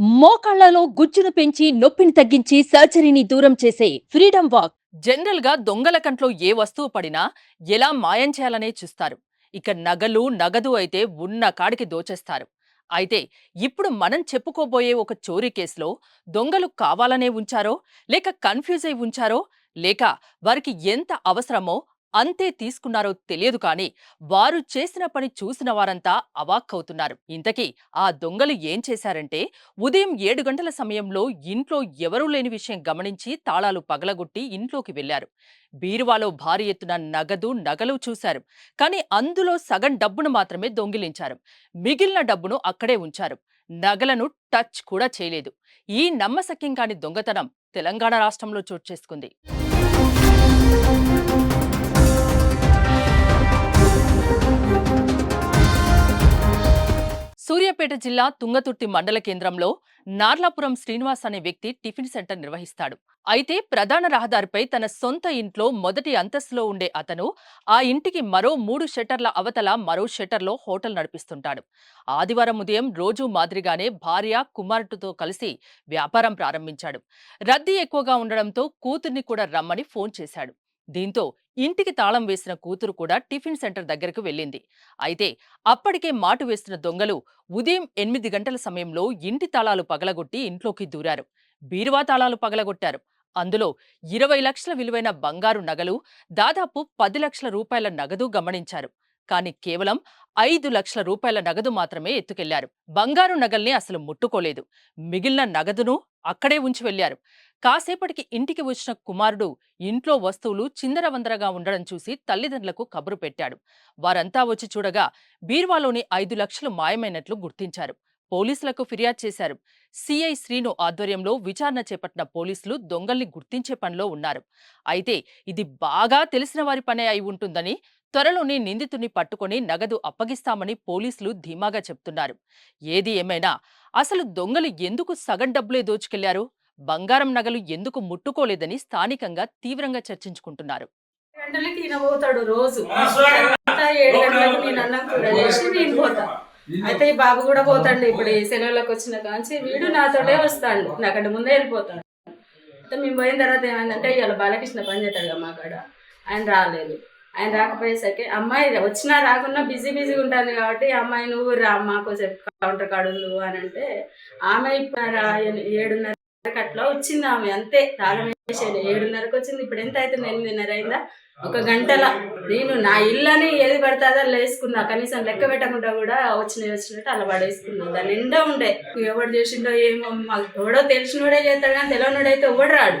మోకాళ్ళలో గుజ్జును పెంచి నొప్పిని తగ్గించి సర్జరీని దూరం చేసే ఫ్రీడమ్ వాక్. జనరల్గా దొంగల కంట్లో ఏ వస్తువు పడినా ఎలా మాయం చేయాలనే చూస్తారు. ఇక నగలు నగదు అయితే ఉన్న కాడికి దోచేస్తారు. అయితే ఇప్పుడు మనం చెప్పుకోబోయే ఒక చోరీ కేసులో దొంగలు కావాలనే ఉంచారో లేక కన్ఫ్యూజ్ అయి ఉంచారో లేక వారికి ఎంత అవసరమో అంతే తీసుకున్నారో తెలియదు కానీ వారు చేసిన పని చూసిన వారంతా అవాక్కవుతున్నారు. ఇంతకీ ఆ దొంగలు ఏం చేశారంటే ఉదయం ఏడు గంటల సమయంలో ఇంట్లో ఎవరూ లేని విషయం గమనించి తాళాలు పగలగొట్టి ఇంట్లోకి వెళ్ళారు బీరువాలో భారీ ఎత్తున నగదు నగలు చూశారు. కానీ అందులో సగం డబ్బును మాత్రమే దొంగిలించారు. మిగిలిన డబ్బును అక్కడే ఉంచారు. నగలను టచ్ కూడా చేయలేదు. ఈ నమ్మశక్యం కాని దొంగతనం తెలంగాణ రాష్ట్రంలో చోటు చేసుకుంది. సూళ్ళూరుపేట జిల్లా తుంగతుర్తి మండల కేంద్రంలో నార్లాపురం శ్రీనివాస్ అనే వ్యక్తి టిఫిన్ సెంటర్ నిర్వహిస్తాడు. అయితే ప్రధాన రహదారిపై తన సొంత ఇంట్లో మొదటి అంతస్తులో ఉండే అతను ఆ ఇంటికి మరో మూడు షట్టర్ల అవతల మరో షట్టర్లో హోటల్ నడిపిస్తుంటాడు. ఆదివారం ఉదయం రోజూ మాదిరిగానే భార్య కుమారుడితో కలిసి వ్యాపారం ప్రారంభించాడు. రద్దీ ఎక్కువగా ఉండడంతో కూతుర్ని కూడా రమ్మని ఫోన్ చేశాడు. దీంతో ఇంటికి తాళం వేసిన కూతురు కూడా టిఫిన్ సెంటర్ దగ్గరకు వెళ్ళింది. అయితే అప్పటికే మాటు వేస్తున్న దొంగలు ఉదయం ఎనిమిది గంటల సమయంలో ఇంటి తాళాలు పగలగొట్టి ఇంట్లోకి దూరారు. బీరువా తాళాలు పగలగొట్టారు. అందులో ఇరవై లక్షల విలువైన బంగారు నగలు దాదాపు పది లక్షల రూపాయల నగదు గమనించారు. కానీ కేవలం ఐదు లక్షల రూపాయల నగదు మాత్రమే ఎత్తుకెళ్ళారు. బంగారు నగల్ని అసలు ముట్టుకోలేదు. మిగిలిన నగదును అక్కడే ఉంచి వెళ్ళారు కాసేపటికి ఇంటికి వచ్చిన కుమారుడు ఇంట్లో వస్తువులు చిందరవందరగా ఉండడం చూసి తల్లిదండ్రులకు కబురు పెట్టాడు. వారంతా వచ్చి చూడగా బీర్వాలోని ఐదు లక్షలు మాయమైనట్లు గుర్తించారు. పోలీసులకు ఫిర్యాదు చేశారు. సిఐ శ్రీను ఆధ్వర్యంలో విచారణ చేపట్టిన పోలీసులు దొంగల్ని గుర్తించే పనిలో ఉన్నారు. అయితే ఇది బాగా తెలిసిన వారి పనే అయి ఉంటుందని త్వరలోనే నిందితుని పట్టుకొని నగదు అప్పగిస్తామని పోలీసులు ధీమాగా చెప్తున్నారు. ఏది ఏమైనా అసలు దొంగలు ఎందుకు సగం డబ్బులే దోచుకెళ్ళారు? బంగారం నగలు ఎందుకు ముట్టుకోలేదని స్థానికంగా తీవ్రంగా చర్చించుకుంటున్నారు. గంటలకి రోజు. అంతా ఏడు గంటలకు నేను అన్నం కూర చేసి నేను పోతా. అయితే ఈ బాబు కూడా పోతాడు. ఇప్పుడు ఈ సెలవులకు వచ్చిన కాంచి వీడు నాతోటే వస్తాడు. నాకంటే ముందే వెళ్ళిపోతాడు అయితే మేము పోయిన తర్వాత ఏమైందంటే ఇవాళ బాలకృష్ణ పని చేస్తాడు మా కాడ. ఆయన రాలేదు. ఆయన రాకపోయేసరికి అమ్మాయి వచ్చినా రాకున్నా బిజీ బిజీగా ఉంటుంది కాబట్టి అమ్మాయి నువ్వు రా అమ్మ కొంచెం కౌంటర్ కాడు నువ్వు అని అంటే ఆమె ఇప్పుడు రా- అట్లా వచ్చింది ఆమె అంతే తాళం వేసేది. ఏడున్నరకు వచ్చింది ఇప్పుడు ఎంత అవుతుంది? ఎనిమిదిన్నర అయిందా? ఒక గంటల. నేను నా ఇల్లని ఏది పడుతుందో అలా వేసుకున్నా. కనీసం లెక్క పెట్టకుండా కూడా వచ్చినవి వచ్చినట్టు అలా పడేసుకున్నా. దాని నిండా ఉండే. ఎవడు చేసిండో ఏమో మాకు ఎవడో తెలిసినోడే చేస్తాడు కానీ తెలియనోడైతే ఎవడు రాడు.